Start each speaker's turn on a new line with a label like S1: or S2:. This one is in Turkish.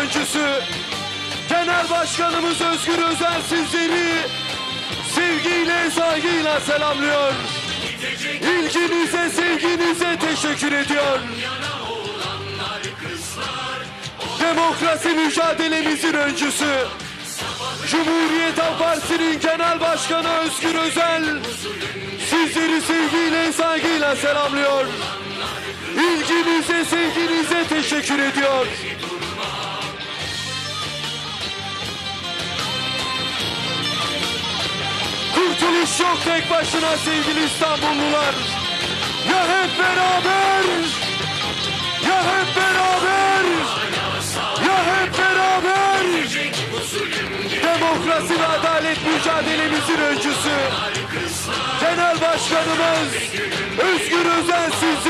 S1: öncüsü Genel Başkanımız Özgür Özel sizleri sevgiyle, saygıyla selamlıyor. İlginize, sevginize teşekkür ediyor. Demokrasi mücadelemizin öncüsü Cumhuriyet Halk Partisi'nin Genel Başkanı Özgür Özel sizleri sevgiyle, saygıyla selamlıyor. İlginize, sevginize teşekkür ediyor. Kurtuluş yok tek başına sevgili İstanbullular. Ya hep beraber, ya hep beraber, ya hep beraber. Demokrasi ve adalet mücadelemizin öncüsü. Genel Başkanımız Özgür Özel sizleri